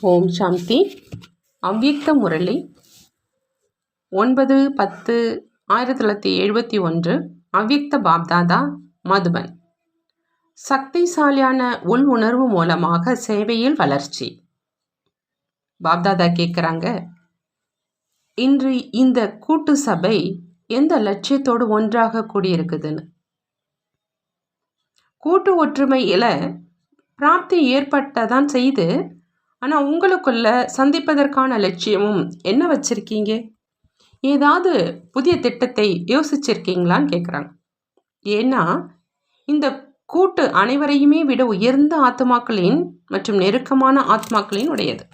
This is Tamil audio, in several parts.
ஓம் சாந்தி. அவ்யக்த முரளி. ஒன்பது பத்து ஆயிரத்தி தொள்ளாயிரத்தி எழுபத்தி ஒன்று. அவ்யக்த பாப்தாதா மதுபன். சக்திசாலியான உள் உணர்வு மூலமாக சேவையில் வளர்ச்சி. பாப்தாதா கேட்குறாங்க இன்று இந்த கூட்டு சபை எந்த லட்சியத்தோடு ஒன்றாக கூடியிருக்குதுன்னு. கூட்டு ஒற்றுமையில் பிராப்தி ஏற்பட்டதான் செய்து ஆனால் உங்களுக்குள்ள சந்திப்பதற்கான லட்சியமும் என்ன வச்சுருக்கீங்க? ஏதாவது புதிய திட்டத்தை யோசிச்சிருக்கீங்களான்னு கேட்குறாங்க ஏன்னா இந்த கூட்டு அனைவரையுமே விட உயர்ந்த ஆத்மாக்களின் மற்றும் நெருக்கமான ஆத்மாக்களின் உடையது.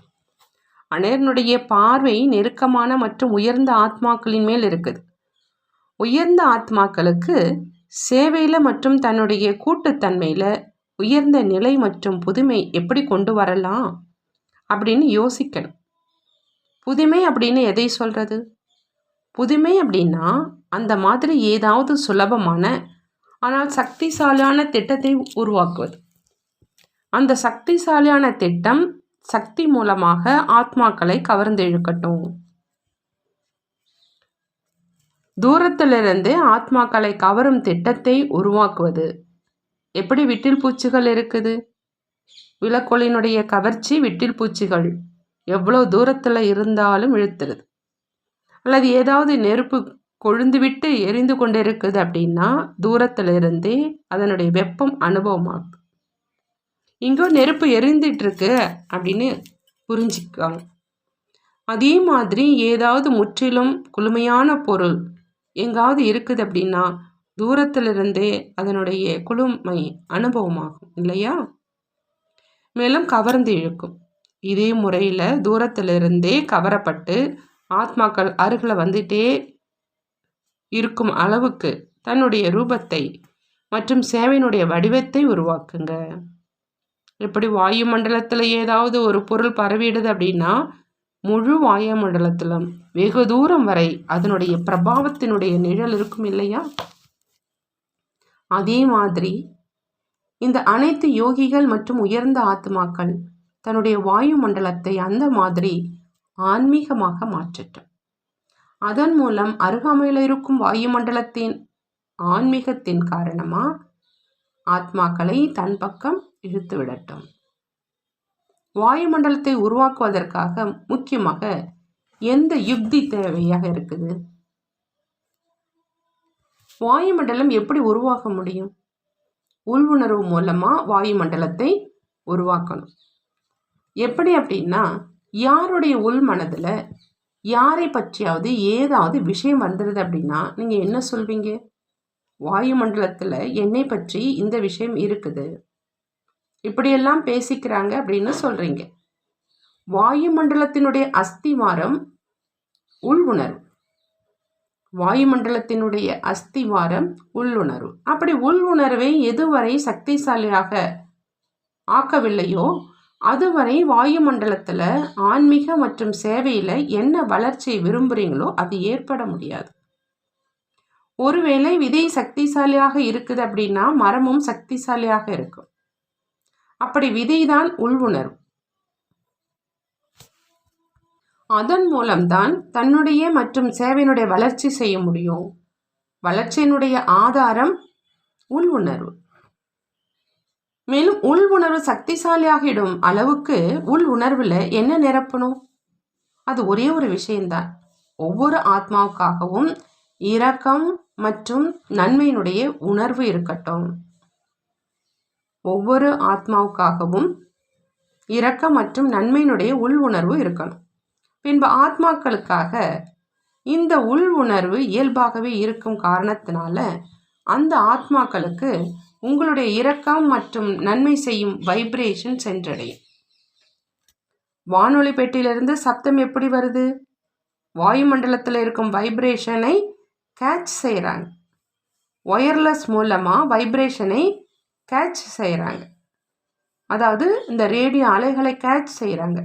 அனைவனுடைய பார்வை நெருக்கமான மற்றும் உயர்ந்த ஆத்மாக்களின் மேல் இருக்குது. உயர்ந்த ஆத்மாக்களுக்கு சேவையில் மற்றும் தன்னுடைய கூட்டுத்தன்மையில் உயர்ந்த நிலை மற்றும் புதுமை எப்படி கொண்டு வரலாம்? அப்படின்னு யோசிக்கணும். புதுமை அப்படின்னு எதை சொல்கிறது புதுமை அப்படின்னா அந்த மாதிரி ஏதாவது சுலபமான ஆனால் சக்திசாலியான திட்டத்தை உருவாக்குவது. அந்த சக்திசாலியான திட்டம் சக்தி மூலமாக ஆத்மாக்களை கவர்ந்து இழுக்கட்டும் தூரத்திலிருந்து ஆத்மாக்களை கவரும் திட்டத்தை உருவாக்குவது. எப்படி விட்டில் பூச்சிகள் இருக்குது? விளக்கொலினுடைய கவர்ச்சி விட்டில் பூச்சிகள் எவ்வளோ தூரத்தில் இருந்தாலும் இழுத்துருது. அல்லது ஏதாவது நெருப்பு கொழுந்துவிட்டு எரிந்து கொண்டு இருக்குது அப்படின்னா தூரத்தில் இருந்தே அதனுடைய வெப்பம் அனுபவமாகும் இங்கோ நெருப்பு எரிந்துட்டுருக்கு அப்படின்னு புரிஞ்சுக்காங்க. அதே மாதிரி ஏதாவது முற்றிலும் குளுமையான பொருள் எங்காவது இருக்குது அப்படின்னா தூரத்திலிருந்தே அதனுடைய குளுமை அனுபவமாகும் இல்லையா? மேலும் கவர்ந்து இழுக்கும். இதே முறையில் தூரத்திலிருந்தே கவரப்பட்டு ஆத்மாக்கள் அருகில் வந்துட்டே இருக்கும் அளவுக்கு தன்னுடைய ரூபத்தை மற்றும் சேவையினுடைய வடிவத்தை உருவாக்குங்க. இப்படி வாயு மண்டலத்தில் ஏதாவது ஒரு பொருள் பரவிடுது அப்படின்னா முழு வாயுமண்டலத்திலும் வெகு தூரம் வரை அதனுடைய பிரபாவத்தினுடைய நிழல் இருக்கும் இல்லையா? அதே மாதிரி இந்த அனைத்து யோகிகள் மற்றும் உயர்ந்த ஆத்மாக்கள் தன்னுடைய வாயு மண்டலத்தை அந்த மாதிரி ஆன்மீகமாக மாற்றட்டும். அதன் மூலம் அருகாமையில் இருக்கும் வாயு மண்டலத்தின் ஆன்மீகத்தின் காரணமா ஆத்மாக்களை தன் பக்கம் இழுத்து விடட்டும். வாயுமண்டலத்தை உருவாக்குவதற்காக முக்கியமாக எந்த யுக்தி தேவையாக இருக்குது? வாயுமண்டலம் எப்படி உருவாக முடியும்? உள்வுணர்வு மூலமாக வாயுமண்டலத்தை உருவாக்கணும். எப்படி அப்படின்னா யாருடைய உள் மனதில் யாரை பற்றியாவது ஏதாவது விஷயம் வந்துடுது அப்படின்னா நீங்கள் என்ன சொல்வீங்க? வாயுமண்டலத்தில் என்னை பற்றி இந்த விஷயம் இருக்குது. இப்படியெல்லாம் பேசிக்கிறாங்க அப்படின்னு சொல்கிறீங்க வாயுமண்டலத்தினுடைய அஸ்திவாரம் உள் உணர்வு. வாயுமண்டலத்தினுடைய அஸ்திவாரம் உள்ளுணர்வு. அப்படி உள்ளுணர்வை எதுவரை சக்திசாலியாக ஆக்கவில்லையோ அதுவரை வாயுமண்டலத்தில் ஆன்மீக மற்றும் சேவையில் என்ன வளர்ச்சியை விரும்புகிறீங்களோ அது ஏற்பட முடியாது. ஒருவேளை விதை சக்திசாலியாக இருக்குது அப்படின்னா மரமும் சக்திசாலியாக இருக்கும். அப்படி விதைதான் உள்வுணர்வு அதன் மூலம்தான் தன்னுடைய மற்றும் சேவையினுடைய வளர்ச்சி செய்ய முடியும். வளர்ச்சியினுடைய ஆதாரம் உள் உணர்வு. மேலும் உள் உணர்வு சக்திசாலியாகிடும் அளவுக்கு உள் உணர்வில் என்ன நிரப்பணும்? அது ஒரே ஒரு விஷயம்தான். ஒவ்வொரு ஆத்மாவுக்காகவும் இரக்கம் மற்றும் நன்மையினுடைய உணர்வு இருக்கட்டும். ஒவ்வொரு ஆத்மாவுக்காகவும் இரக்கம் மற்றும் நன்மையினுடைய உள் உணர்வு இருக்கணும். பின்பு ஆத்மாக்களுக்காக இந்த உள் உணர்வு இயல்பாகவே இருக்கும் காரணத்தினால அந்த ஆத்மாக்களுக்கு உங்களுடைய இரக்கம் மற்றும் நன்மை செய்யும் வைப்ரேஷன் சென்றடையும். வானொலி பெட்டியிலிருந்து சப்தம் எப்படி வருது? வாயுமண்டலத்தில் இருக்கும் வைப்ரேஷனை கேட்ச் செய்கிறாங்க ஒயர்லெஸ் மூலமாக வைப்ரேஷனை கேட்ச் செய்கிறாங்க அதாவது இந்த ரேடியோ அலைகளை கேட்ச் செய்கிறாங்க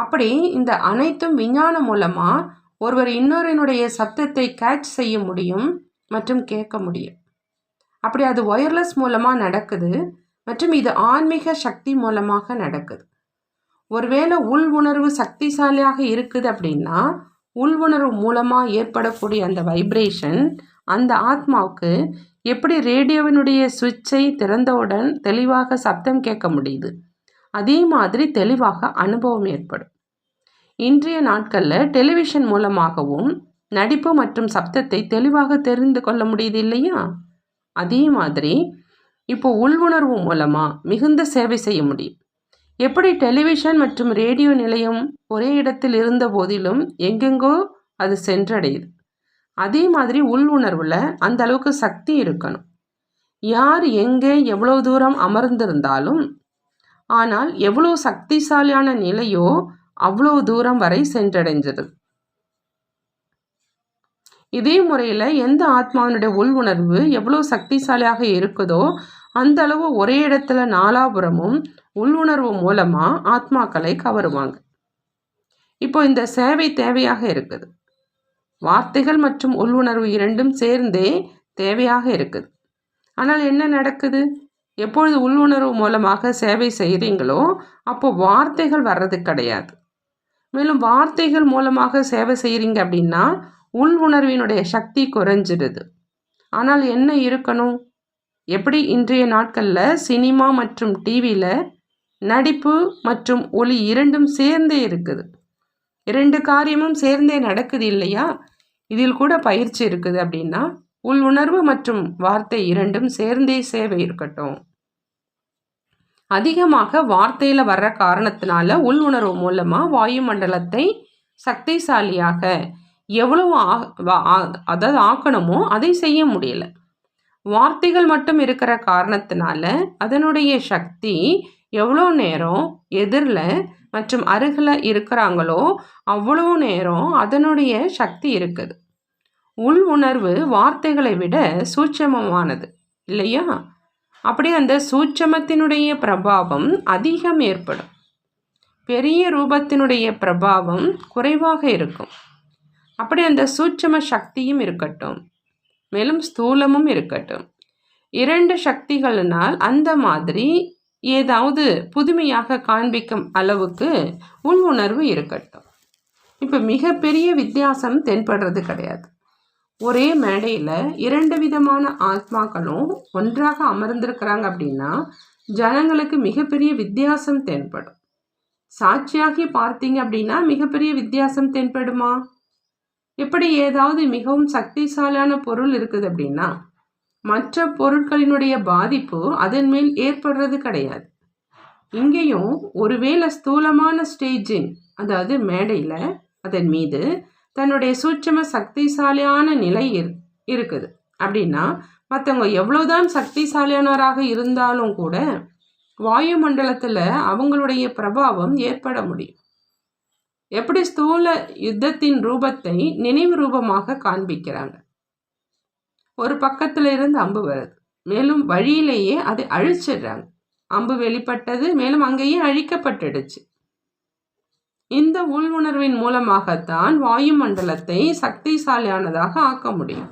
அப்படி இந்த அனைத்தும் விஞ்ஞானம் மூலமாக ஒருவர் இன்னொருனுடைய சப்தத்தை கேட்ச் செய்ய முடியும் மற்றும் கேட்க முடியும். அப்படி அது ஒயர்லெஸ் மூலமாக நடக்குது மற்றும் இது ஆன்மீக சக்தி மூலமாக நடக்குது. ஒருவேளை உள் உணர்வு சக்திசாலியாக இருக்குது அப்படின்னா உள் உணர்வு மூலமாக ஏற்படக்கூடிய அந்த வைப்ரேஷன் அந்த ஆத்மாவுக்கு எப்படி ரேடியோவினுடைய சுவிட்சை திறந்தவுடன் தெளிவாக சப்தம் கேட்க முடியுது? அதே மாதிரி தெளிவாக அனுபவம் ஏற்படும். இன்றைய நாட்களில் டெலிவிஷன் மூலமாகவும் நடிப்பு மற்றும் சப்தத்தை தெளிவாக தெரிந்து கொள்ள முடியுது இல்லையா அதே மாதிரி இப்போ உள்வுணர்வு மூலமாக மிகுந்த சேவை செய்ய முடியும். எப்படி டெலிவிஷன் மற்றும் ரேடியோ நிலையம் ஒரே இடத்தில் இருந்த போதிலும் எங்கெங்கோ அது சென்றடையுது. அதே மாதிரி உள் உணர்வில் அந்த அளவுக்கு சக்தி இருக்கணும். யார் எங்கே எவ்வளோ தூரம் அமர்ந்திருந்தாலும் ஆனால் எவ்வளோ சக்திசாலியான நிலையோ அவ்வளோ தூரம் வரை சென்றடைஞ்சது இதே முறையில் எந்த ஆத்மாவினுடைய உள் உணர்வு எவ்வளோ சக்திசாலியாக இருக்குதோ அந்த அளவு ஒரே இடத்துல நாலாபுரமும் உள்ளுணர்வு மூலமாக ஆத்மாக்களை கவருவாங்க. இப்போ இந்த சேவை தேவையாக இருக்குது. வார்த்தைகள் மற்றும் உள்ளுணர்வு இரண்டும் சேர்ந்தே தேவையாக இருக்குது. ஆனால் என்ன நடக்குது? எப்பொழுது உள்ளுணர்வு மூலமாக சேவை செய்கிறீங்களோ அப்போ வார்த்தைகள் வர்றது கிடையாது. மேலும் வார்த்தைகள் மூலமாக சேவை செய்கிறீங்க அப்படின்னா உள் உணர்வினுடைய சக்தி குறைஞ்சிடுது. ஆனால் என்ன இருக்கணும்? எப்படி இன்றைய நாட்களில் சினிமா மற்றும் டிவியில் நடிப்பு மற்றும் ஒளி இரண்டும் சேர்ந்தே இருக்குது. இரண்டு காரியமும் சேர்ந்தே நடக்குது இல்லையா? இதில் கூட பயிற்சி இருக்குது அப்படின்னா உள் உணர்வு மற்றும் வார்த்தை இரண்டும் சேர்ந்தே சேவை இருக்கட்டும். அதிகமாக வார்த்தையில் வர்ற காரணத்தினால உள் உணர்வு மூலமாக வாயுமண்டலத்தை சக்திசாலியாக எவ்வளவு அதாவது ஆக்கணுமோ அதை செய்ய முடியல. வார்த்தைகள் மட்டும் இருக்கிற காரணத்தினால அதனுடைய சக்தி எவ்வளோ நேரம் எதிரில் மற்றும் அருகில் இருக்கிறாங்களோ அவ்வளோ நேரம் அதனுடைய சக்தி இருக்குது. உள் உணர்வு வார்த்தைகளை விட சூட்சமமானது இல்லையா? அப்படி அந்த சூட்சமத்தினுடைய பிரபாவம் அதிகம் ஏற்படும். பெரிய ரூபத்தினுடைய பிரபாவம் குறைவாக இருக்கும். அப்படி அந்த சூட்சம சக்தியும் இருக்கட்டும். மேலும் ஸ்தூலமும் இருக்கட்டும். இரண்டு சக்திகளினால் அந்த மாதிரி ஏதாவது புதுமையாக காண்பிக்கும் அளவுக்கு உள் உணர்வு இருக்கட்டும். இப்போ மிகப்பெரிய வித்தியாசம் தென்படுறது கிடையாது. ஒரே மேடையில் இரண்டு விதமான ஆத்மாக்களும் ஒன்றாக அமர்ந்திருக்கிறாங்க அப்படின்னா ஜனங்களுக்கு மிகப்பெரிய வித்தியாசம் தென்படும். சாட்சியாகி பார்த்தீங்க அப்படின்னா மிகப்பெரிய வித்தியாசம் தென்படுமா? எப்படி ஏதாவது மிகவும் சக்திசாலியான பொருள் இருக்குது அப்படின்னா மற்ற பொருட்களினுடைய பாதிப்பு அதன் மேல் ஏற்படுறது கிடையாது. இங்கேயும் ஒருவேளை ஸ்தூலமான ஸ்டேஜிங் அதாவது மேடையில் அதன் மீது தன்னுடைய சூட்சம சக்திசாலியான நிலை இருக்குது. அப்படின்னா மற்றவங்க எவ்வளோதான் சக்திசாலியானவராக இருந்தாலும் கூட வாயுமண்டலத்தில் அவங்களுடைய பிரபாவம் ஏற்பட முடியும். எப்படி ஸ்தூல யுத்தத்தின் ரூபத்தை நினைவு ரூபமாக காண்பிக்கிறாங்க? ஒரு பக்கத்தில் இருந்து அம்பு வருது. மேலும் வழியிலேயே அதை அழிச்சிடுறாங்க. அம்பு வெளிப்பட்டது மேலும் அங்கேயே அழிக்கப்பட்டுடுச்சு. இந்த உள் உணர்வின் மூலமாகத்தான் வாயுமண்டலத்தை சக்திசாலியானதாக ஆக்க முடியும்.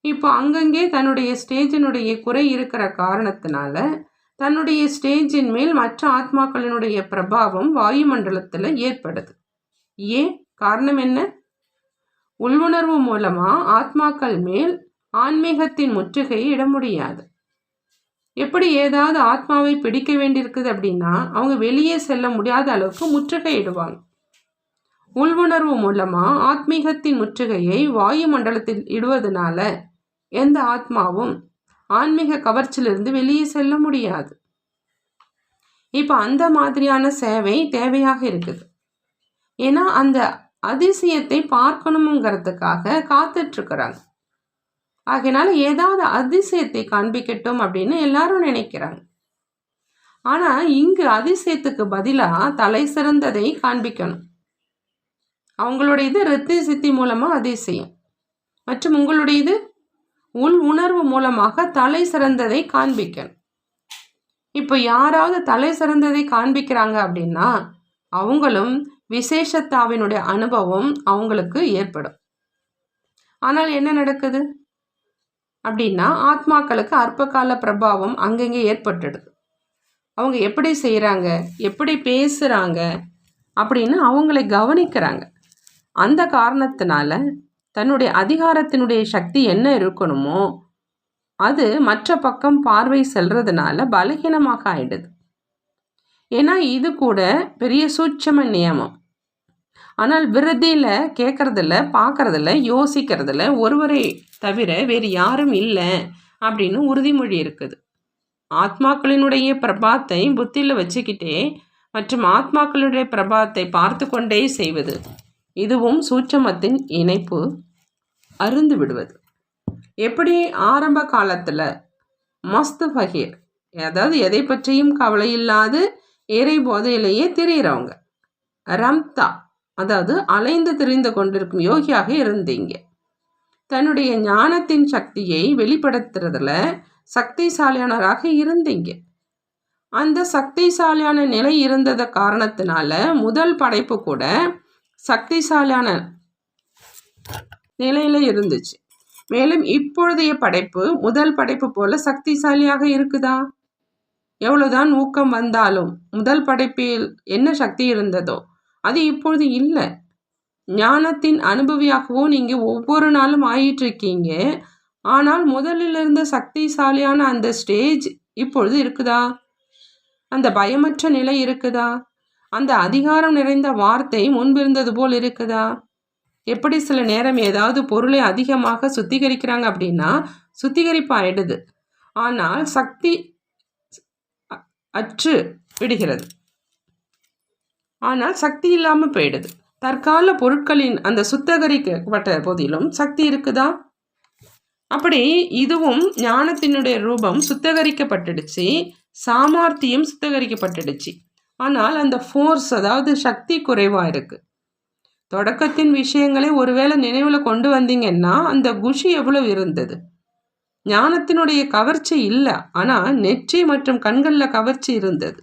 இப்போ அங்கங்கே தன்னுடைய ஸ்டேஜினுடைய குறை இருக்கிற காரணத்தினால தன்னுடைய ஸ்டேஜின் மேல் மற்ற ஆத்மாக்களினுடைய பிரபாவம் வாயுமண்டலத்தில் ஏற்படுது. ஏன்? காரணம் என்ன? உள்வுணர்வு மூலமாக ஆத்மாக்கள் மேல் ஆன்மீகத்தின் முற்றுகையை இட முடியாது. எப்படி ஏதாவது ஆத்மாவை பிடிக்க வேண்டியிருக்குது அப்படின்னா அவங்க வெளியே செல்ல முடியாத அளவுக்கு முற்றுகை இடுவாங்க உள்வுணர்வு மூலமாக ஆத்மீகத்தின் முற்றுகையை வாயு மண்டலத்தில் இடுவதனால எந்த ஆத்மாவும் ஆன்மீக கவர்ச்சியிலிருந்து வெளியே செல்ல முடியாது. இப்போ அந்த மாதிரியான சேவை தேவையாக இருக்குது. ஏன்னா அந்த அதிசயத்தை பார்க்கணுங்கிறதுக்காக காத்துட்ருக்குறாங்க ஆகையினால ஏதாவது அதிசயத்தை காண்பிக்கட்டும் அப்படின்னு எல்லாரும் நினைக்கிறாங்க. ஆனால் இங்கு அதிசயத்துக்கு பதிலாக தலை சிறந்ததை காண்பிக்கணும். அவங்களுடைய இது ரித்தி சித்தி மூலமாக அதிசயம். மற்றும் உங்களுடைய இது உள் உணர்வு மூலமாக தலை சிறந்ததை காண்பிக்கணும். இப்போ யாராவது தலை சிறந்ததை காண்பிக்கிறாங்க அப்படின்னா அவங்களும் விசேஷத்தாவினுடைய அனுபவம் அவங்களுக்கு ஏற்படும். ஆனால் என்ன நடக்குது? அப்படின்னா ஆத்மாக்களுக்கு அற்பகால பிரபாவம் அங்கங்கே ஏற்பட்டுடுது. அவங்க எப்படி செய்கிறாங்க எப்படி பேசுகிறாங்க அப்படின்னு அவங்களை கவனிக்கிறாங்க. அந்த காரணத்தினால தன்னுடைய அதிகாரத்தினுடைய சக்தி என்ன இருக்கணுமோ அது மற்ற பக்கம் பார்வை செல்றதுனால பலகீனமாக ஆயிடுது. ஏன்னா இது கூட பெரிய சூட்சம நியமம். ஆனால் விருதியில் கேட்குறதில்ல பார்க்குறதில்ல யோசிக்கிறதில்ல ஒருவரை தவிர வேறு யாரும் இல்லை அப்படின்னு உறுதிமொழி இருக்குது. ஆத்மாக்களினுடைய பிரபாத்தை புத்தியில் வச்சுக்கிட்டே மற்றும் ஆத்மாக்களுடைய பிரபாத்தை பார்த்து கொண்டே செய்வது இதுவும் சூட்சமத்தின் இணைப்பு அருந்து விடுவது. எப்படி ஆரம்ப காலத்தில் மஸ்து ஃபகீர் அதாவது எதை பற்றியும் கவலை இல்லாது இறை போதையிலேயே திரியிறவங்க ரம்தா அதாவது அலைந்து திரிந்து கொண்டிருக்கும் யோகியாக இருந்தீங்க. தன்னுடைய ஞானத்தின் சக்தியை வெளிப்படுத்துறதுல சக்திசாலியானராக இருந்தீங்க. அந்த சக்திசாலியான நிலை இருந்தத காரணத்தினால முதல் படைப்பு கூட சக்திசாலியான நிலையில இருந்துச்சு. மேலும் இப்பொழுதைய படைப்பு முதல் படைப்பு போல சக்திசாலியாக இருக்குதா? எவ்வளவுதான் ஊக்கம் வந்தாலும் முதல் படைப்பில் என்ன சக்தி இருந்ததோ அது இப்பொழுது இல்லை. ஞானத்தின் அனுபவியாகவோ நீங்கள் ஒவ்வொரு நாளும் ஆயிட்டிருக்கீங்க. ஆனால் முதலில் இருந்த சக்திசாலியான அந்த ஸ்டேஜ் இப்பொழுது இருக்குதா? அந்த பயமற்ற நிலை இருக்குதா? அந்த அதிகாரம் நிறைந்த வார்த்தை முன்பிருந்தது போல் இருக்குதா? எப்படி சில நேரம் ஏதாவது பொருளை அதிகமாக சுத்திகரிக்கிறாங்க அப்படின்னா சுத்திகரிப்பு ஆயிடுது. ஆனால் சக்தி அற்று விடுகிறது. ஆனால் சக்தி இல்லாமல் போயிடுது. தற்கால பொருட்களின் அந்த சுத்தகரிக்கப்பட்ட போதிலும் சக்தி இருக்குதா? அப்படி இதுவும் ஞானத்தினுடைய ரூபம் சுத்தகரிக்கப்பட்டுடுச்சு. சாமர்த்தியம் சுத்தகரிக்கப்பட்டுடுச்சு. ஆனால் அந்த ஃபோர்ஸ் அதாவது சக்தி குறைவாக இருக்குது தொடக்கத்தின் விஷயங்களை ஒருவேளை நினைவில் கொண்டு வந்தீங்கன்னா அந்த குஷி எவ்வளவு இருந்தது? ஞானத்தினுடைய கவர்ச்சி இல்லை. ஆனால் நெற்றி மற்றும் கண்களில் கவர்ச்சி இருந்தது.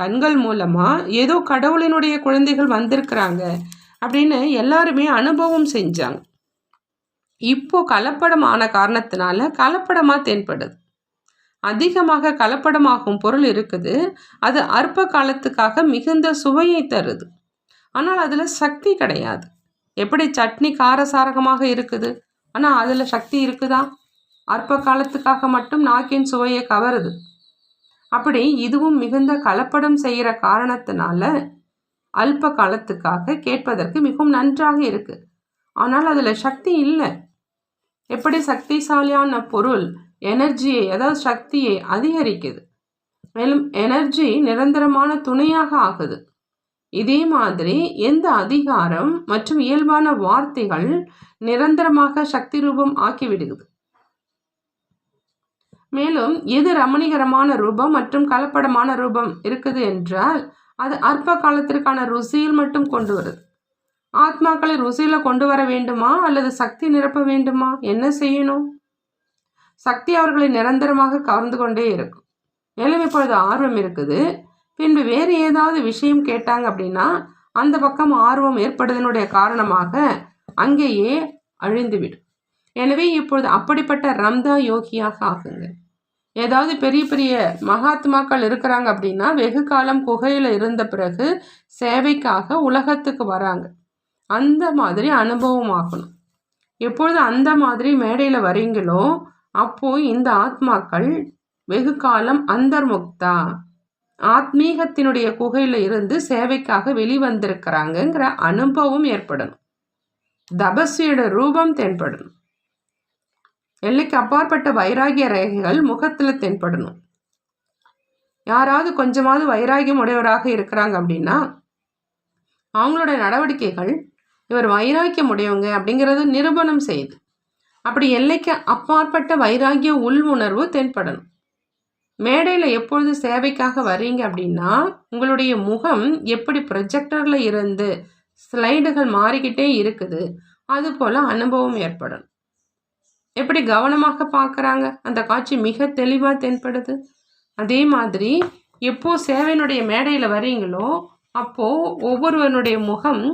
கண்கள் மூலமாக ஏதோ கடவுளினுடைய குழந்தைகள் வந்திருக்கிறாங்க அப்படின்னு எல்லாருமே அனுபவம் செஞ்சாங்க. இப்போ கலப்படம் ஆன காரணத்தினால கலப்படமாக தென்படுது. அதிகமாக கலப்படமாகும் பொருள் இருக்குது. அது அற்ப காலத்துக்காக மிகுந்த சுவையை தருது. ஆனால் அதில் சக்தி கிடையாது. எப்படி சட்னி காரசாரகமாக இருக்குது? ஆனால் அதில் சக்தி இருக்குதா? அற்ப காலத்துக்காக மட்டும் நாக்கின் சுவையை கவருது. அப்படி இதுவும் மிகுந்த கலப்படம் செய்கிற காரணத்தினால அல்ப காலத்துக்காக கேட்பதற்கு மிகவும் நன்றாக இருக்கு. ஆனால் அதில் சக்தி இல்லை. எப்படி சக்திசாலியான பொருள் எனர்ஜியை அதாவது சக்தியை அதிகரிக்குது. மேலும் எனர்ஜி நிரந்தரமான துணையாக ஆகுது. இதே மாதிரி எந்த அதிகாரம் மற்றும் இயல்பான வார்த்தைகள் நிரந்தரமாக சக்தி ரூபம் ஆக்கிவிடுகிறது மேலும் எது ரமணிகரமான ரூபம் மற்றும் கலப்படமான ரூபம் இருக்குது என்றால் அது அற்ப காலத்திற்கான ருசியில் மட்டும் கொண்டு வருது. ஆத்மாக்களை ருசியில் கொண்டு வர வேண்டுமா அல்லது சக்தி நிரப்ப வேண்டுமா? என்ன செய்யணும்? சக்தி அவர்களை நிரந்தரமாக கவர்ந்து கொண்டே இருக்கும். மேலும் இப்பொழுது ஆர்வம் இருக்குது. பின்பு வேறு ஏதாவது விஷயம் கேட்டாங்க அப்படின்னா அந்த பக்கம் ஆர்வம் ஏற்படுவதனுடைய காரணமாக அங்கேயே அழிந்துவிடும். எனவே இப்பொழுது அப்படிப்பட்ட ரம்தா யோகியாக ஆகுங்க. ஏதாவது பெரிய பெரிய மகாத்மாக்கள் இருக்கிறாங்க அப்படின்னா வெகு காலம் குகையில் இருந்த பிறகு சேவைக்காக உலகத்துக்கு வராங்க. அந்த மாதிரி அனுபவம் ஆகணும். எப்பொழுது அந்த மாதிரி மேடையில் வரீங்களோ அப்போ இந்த ஆத்மாக்கள் வெகு காலம் அந்தர்முக்தா ஆத்மீகத்தினுடைய குகையில் இருந்து சேவைக்காக வெளிவந்திருக்கிறாங்கங்கிற அனுபவம் ஏற்படணும். தபஸ்வியோட ரூபம் தென்படணும். எல்லைக்கு அப்பாற்பட்ட வைராகிய ரேகைகள் முகத்தில் தென்படணும். யாராவது கொஞ்சமாவது வைராகியம் உடையவராக இருக்கிறாங்க அப்படின்னா அவங்களோட நடவடிக்கைகள் இவர் வைராக்கியம் உடையவங்க அப்படிங்கிறது நிரூபணம் செய்யுது அப்படி எல்லைக்கு அப்பாற்பட்ட வைராகிய உள் உணர்வு தென்படணும். மேடையில் எப்பொழுது சேவைக்காக வரீங்க அப்படின்னா உங்களுடைய முகம் எப்படி ப்ரொஜெக்டரில் இருந்து ஸ்லைடுகள் மாறிக்கிட்டே இருக்குது அது போல் அனுபவம் ஏற்படணும். எப்படி கவனமாக பார்க்குறாங்க? அந்த காட்சி மிக தெளிவாக தென்படுது. அதே மாதிரி எப்போ சேவையினுடைய மேடையில் வரீங்களோ அப்போது ஒவ்வொருவனுடைய முகம்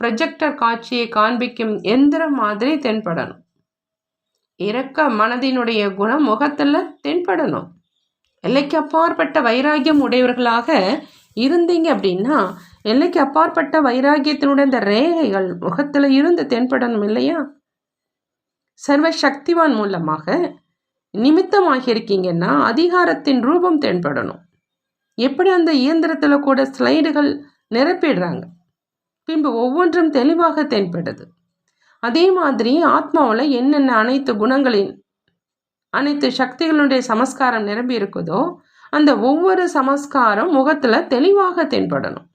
ப்ரொஜெக்டர் காட்சியை காண்பிக்கும் எந்திரம் மாதிரி தென்படணும். இரக்க மனதினுடைய குணம் முகத்தில் தென்படணும். எல்லைக்கு அப்பாற்பட்ட வைராகியம் உடையவர்களாக இருந்தீங்க அப்படின்னா எல்லைக்கு அப்பாற்பட்ட வைராகியத்தினுடைய இந்த ரேகைகள் முகத்தில் இருந்து தென்படணும் இல்லையா? சர்வ சக்திவான் மூலமாக நிமித்தமாக இருக்கீங்கன்னா அதிகாரத்தின் ரூபம் தென்படணும். எப்படி அந்த இயந்திரத்தில் கூட ஸ்லைடுகள் நிரப்பிடுறாங்க? பின்பு ஒவ்வொன்றும் தெளிவாக தென்படுது. அதே மாதிரி ஆத்மாவில் என்னென்ன அனைத்து குணங்களின் அனைத்து சக்திகளுடைய சமஸ்காரம் நிரம்பி இருக்குதோ அந்த ஒவ்வொரு சமஸ்காரம் முகத்தில் தெளிவாக தென்படணும்.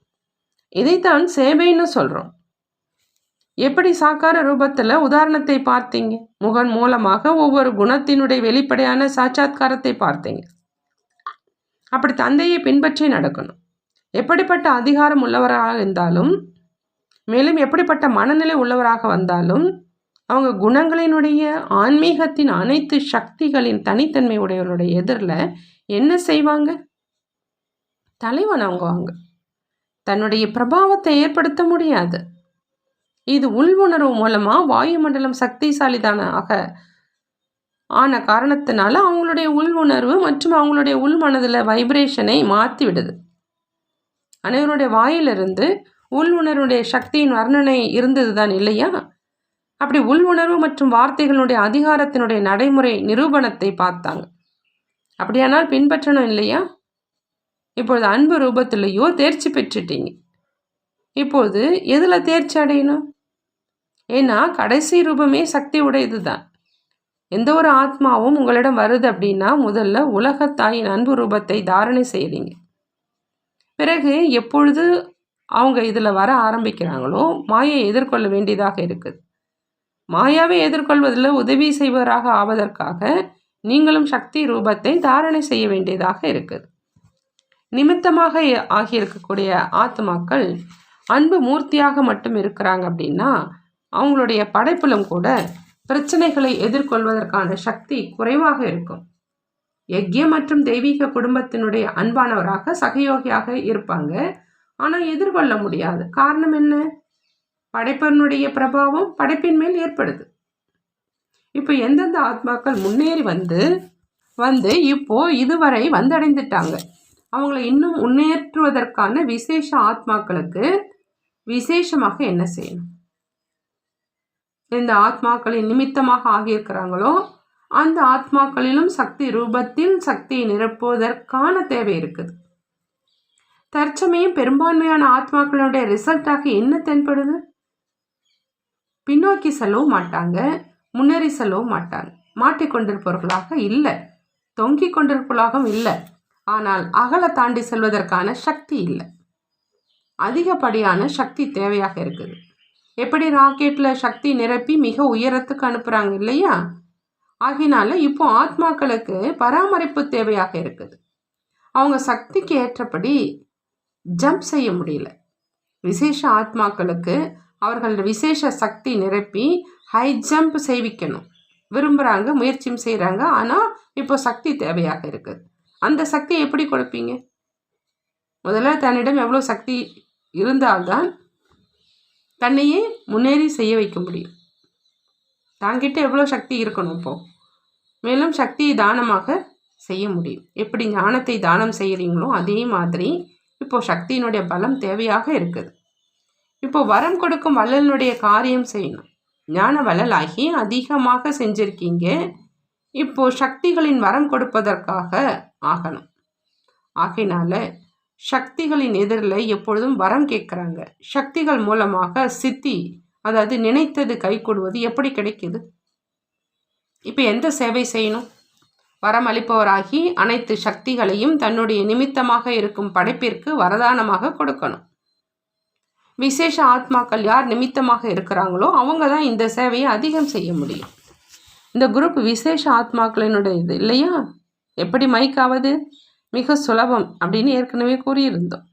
இதைத்தான் சேவைன்னு சொல்கிறோம் எப்படி சாக்கார ரூபத்தில் உதாரணத்தை பார்த்தீங்க? முகன் மூலமாக ஒவ்வொரு குணத்தினுடைய வெளிப்படையான சாட்சாத்காரத்தை பார்த்தீங்க அப்படி தந்தையை பின்பற்றி நடக்கணும். எப்படிப்பட்ட அதிகாரம் உள்ளவராக இருந்தாலும் மேலும் எப்படிப்பட்ட மனநிலை உள்ளவராக வந்தாலும் அவங்க குணங்களினுடைய ஆன்மீகத்தின் அனைத்து சக்திகளின் தனித்தன்மை உடையவருடைய எதிரில் என்ன செய்வாங்க? தலைவன் அவங்க வாங்க தன்னுடைய பிரபாவத்தை ஏற்படுத்த முடியாது. இது உள்வுணர்வு மூலமாக வாயுமண்டலம் சக்திசாலிதானாக ஆன காரணத்தினால அவங்களுடைய உள் உணர்வு மற்றும் அவங்களுடைய உள் மனதில் வைப்ரேஷனை மாற்றி விடுது அனைவருடைய வாயிலிருந்து உள் உணர்வுடைய சக்தியின் வர்ணனை இருந்தது தான் இல்லையா? அப்படி உள் உணர்வு மற்றும் வார்த்தைகளுடைய அதிகாரத்தினுடைய நடைமுறை நிரூபணத்தை பார்த்தாங்க. அப்படியானால் பின்பற்றணும் இல்லையா? இப்பொழுது அன்பு ரூபத்திலேயோ தேர்ச்சி பெற்றுட்டீங்க. இப்போது எதில் தேர்ச்சி அடையணும்? ஏன்னா கடைசி ரூபமே சக்தி உடையது தான் எந்த ஒரு ஆத்மாவும் உங்களிடம் வருது அப்படின்னா முதல்ல உலகத்தாயின் அன்பு ரூபத்தை தாரணை செய்கிறீங்க பிறகு எப்பொழுது அவங்க இதில் வர ஆரம்பிக்கிறாங்களோ மாயை எதிர்கொள்ள வேண்டியதாக இருக்குது. மாயாவை எதிர்கொள்வதில் உதவி செய்வராக ஆவதற்காக நீங்களும் சக்தி ரூபத்தை தாரணை செய்ய வேண்டியதாக இருக்குது. நிமித்தமாக ஆகியிருக்கக்கூடிய ஆத்மாக்கள் அன்பு மூர்த்தியாக மட்டும் இருக்கிறாங்க அப்படின்னா அவங்களுடைய படைப்பிலும் கூட பிரச்சனைகளை எதிர்கொள்வதற்கான சக்தி குறைவாக இருக்கும். யக்ய மற்றும் தெய்வீக குடும்பத்தினுடைய அன்பானவராக சகயோகியாக இருப்பாங்க. ஆனால் எதிர்கொள்ள முடியாது. காரணம் என்ன? படைப்பனுடைய பிரபாவம் படைப்பின் மேல் ஏற்படுது. இப்போ எந்தெந்த ஆத்மாக்கள் முன்னேறி வந்து வந்து இப்போ இதுவரை வந்தடைந்துட்டாங்க. அவங்கள இன்னும் முன்னேற்றுவதற்கான விசேஷ ஆத்மாக்களுக்கு விசேஷமாக என்ன செய்யணும்? எந்த ஆத்மாக்களின் நிமித்தமாக ஆகியிருக்கிறாங்களோ அந்த ஆத்மாக்களிலும் சக்தி ரூபத்தில் சக்தியை நிரப்புவதற்கான தேவை இருக்குது. தற்சமயம் பெரும்பான்மையான ஆத்மாக்களுடைய ரிசல்ட்டாக என்ன தென்படுது? பின்னோக்கி செல்லவும் மாட்டாங்க முன்னேறி செல்லவும் மாட்டாங்க. மாட்டிக்கொண்டிருப்பவர்களாக இல்லை தொங்கிக் கொண்டிருப்பவர்களாகவும் இல்லை. ஆனால் அகல தாண்டி செல்வதற்கான சக்தி இல்லை. அதிகப்படியான சக்தி தேவையாக இருக்குது. எப்படி ராக்கெட்டில் சக்தி நிரப்பி மிக உயரத்துக்கு அனுப்புகிறாங்க இல்லையா? ஆகினால இப்போ ஆத்மாக்களுக்கு பராமரிப்பு தேவையாக இருக்குது. அவங்க சக்திக்கு ஏற்றபடி ஜம்ப் செய்ய முடியல. விசேஷ ஆத்மாக்களுக்கு அவர்கள் விசேஷ சக்தி நிரப்பி ஹை ஜம்ப் செய்விக்கணும். விரும்புகிறாங்க முயற்சியும் செய்கிறாங்க ஆனால் இப்போ சக்தி தேவையாக இருக்குது. அந்த சக்தியை எப்படி கொடுப்பீங்க? முதல்ல தன்னிடம் எவ்வளோ சக்தி இருந்தால்தான் தன்னையே முன்னேறி செய்ய வைக்க முடியும். தாங்கிட்ட எவ்வளோ சக்தி இருக்கணும் இப்போது மேலும் சக்தியை தானமாக செய்ய முடியும். எப்படி ஞானத்தை தானம் செய்கிறீங்களோ அதே மாதிரி இப்போ சக்தியினுடைய பலம் தேவையாக இருக்குது. இப்போ வரம் கொடுக்கும் வள்ளலினுடைய காரியம் செய்யணும். ஞான வள்ளலாகி அதிகமாக செஞ்சிருக்கீங்க. இப்போ சக்திகளின் வரம் கொடுப்பதற்காக ஆகணும். ஆகையினால சக்திகளின் எதிரில் எப்பொழுதும் வரம் கேட்குறாங்க. சக்திகள் மூலமாக சித்தி அதாவது நினைத்தது கைகூடுவது எப்படி கிடைக்குது? இப்போ எந்த சேவை செய்யணும்? வரம் அளிப்பவராகி அனைத்து சக்திகளையும் தன்னுடைய நிமித்தமாக இருக்கும் படைப்பிற்கு வரதானமாக கொடுக்கணும். விசேஷ ஆத்மாக்கள் யார் நிமித்தமாக இருக்கிறாங்களோ அவங்க தான் இந்த சேவையை அதிகம் செய்ய முடியும். இந்த குரூப் விசேஷ ஆத்மாக்களினுடைய இது இல்லையா? எப்படி மைக்காவது மிக சுலபம் அப்படின்னு ஏற்கனவே கூறியிருந்தோம்.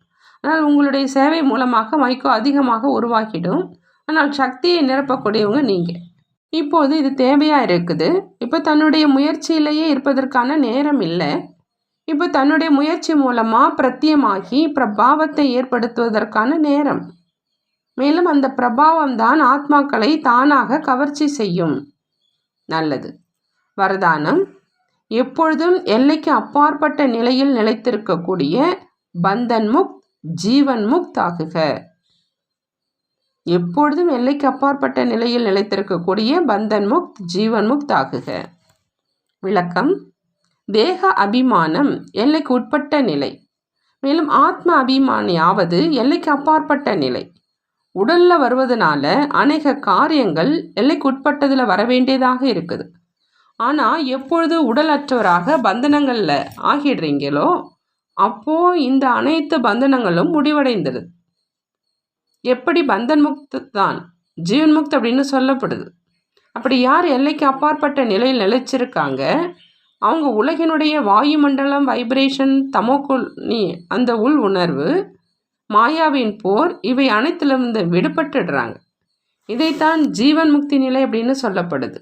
ஆனால் உங்களுடைய சேவை மூலமாக மைக்கோ அதிகமாக உருவாக்கிடும் ஆனால் சக்தியை நிரப்பக்கூடியவங்க நீங்கள் இப்போது இது தேவையாக இருக்குது? இப்போ தன்னுடைய முயற்சியிலேயே இருப்பதற்கான நேரம் இல்லை. இப்போ தன்னுடைய முயற்சி மூலமாக பிரத்தியமாகி பிரபாவத்தை ஏற்படுத்துவதற்கான நேரம். மேலும் அந்த பிரபாவம் தான் ஆத்மாக்களை தானாக கவர்ச்சி செய்யும். நல்லது. வரதானம். எப்பொழுதும் எல்லைக்கு அப்பாற்பட்ட நிலையில் நிலைத்திருக்கக்கூடிய பந்தன் முக்த் ஜீவன் முக்த் ஆகுக எப்பொழுதும் எல்லைக்கு அப்பாற்பட்ட நிலையில் நிலைத்திருக்கக்கூடிய பந்தன் முக்த் ஜீவன் முக்த் ஆகுக விளக்கம் தேக அபிமானம் எல்லைக்கு உட்பட்ட நிலை. மேலும் ஆத்ம அபிமானியாவது எல்லைக்கு அப்பாற்பட்ட நிலை. உடலில் வருவதனால அநேக காரியங்கள் எல்லைக்கு உட்பட்டதில் வர வேண்டியதாக இருக்குது. ஆனால் எப்பொழுது உடலற்றவராக பந்தனங்களில் ஆகிடுறீங்களோ அப்போது இந்த அனைத்து பந்தனங்களும் முடிவடைந்தது. எப்படி பந்தன் முக்து தான் ஜீவன் முக்த் அப்படின்னு சொல்லப்படுது. அப்படி யார் எல்லைக்கு அப்பாற்பட்ட நிலையில் நிலைச்சிருக்காங்க அவங்க உலகினுடைய வாயுமண்டலம் வைப்ரேஷன் தமோக்குள் நீ அந்த உள் உணர்வு மாயாவின் போர் இவை அனைத்திலிருந்து விடுபட்டுடுறாங்க. இதைத்தான் ஜீவன் முக்தி நிலை அப்படின்னு சொல்லப்படுது.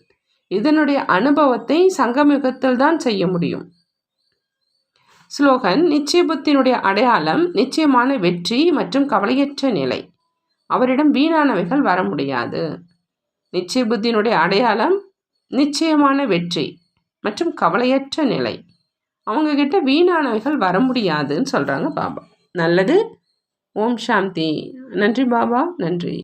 இதனுடைய அனுபவத்தை சங்கமிகத்தில் தான் செய்ய முடியும். ஸ்லோகன் நிச்சய அடையாளம் நிச்சயமான வெற்றி மற்றும் கவலையற்ற நிலை. அவரிடம் வீணானவைகள் வர முடியாது. நிச்சய புத்தியினுடைய அடையாளம் நிச்சயமான வெற்றி மற்றும் கவலையற்ற நிலை. அவங்கக்கிட்ட வீணானவைகள் வர முடியாதுன்னு சொல்கிறாங்க பாபா. நல்லது. ஓம் சாந்தி. நன்றி பாபா. நன்றி.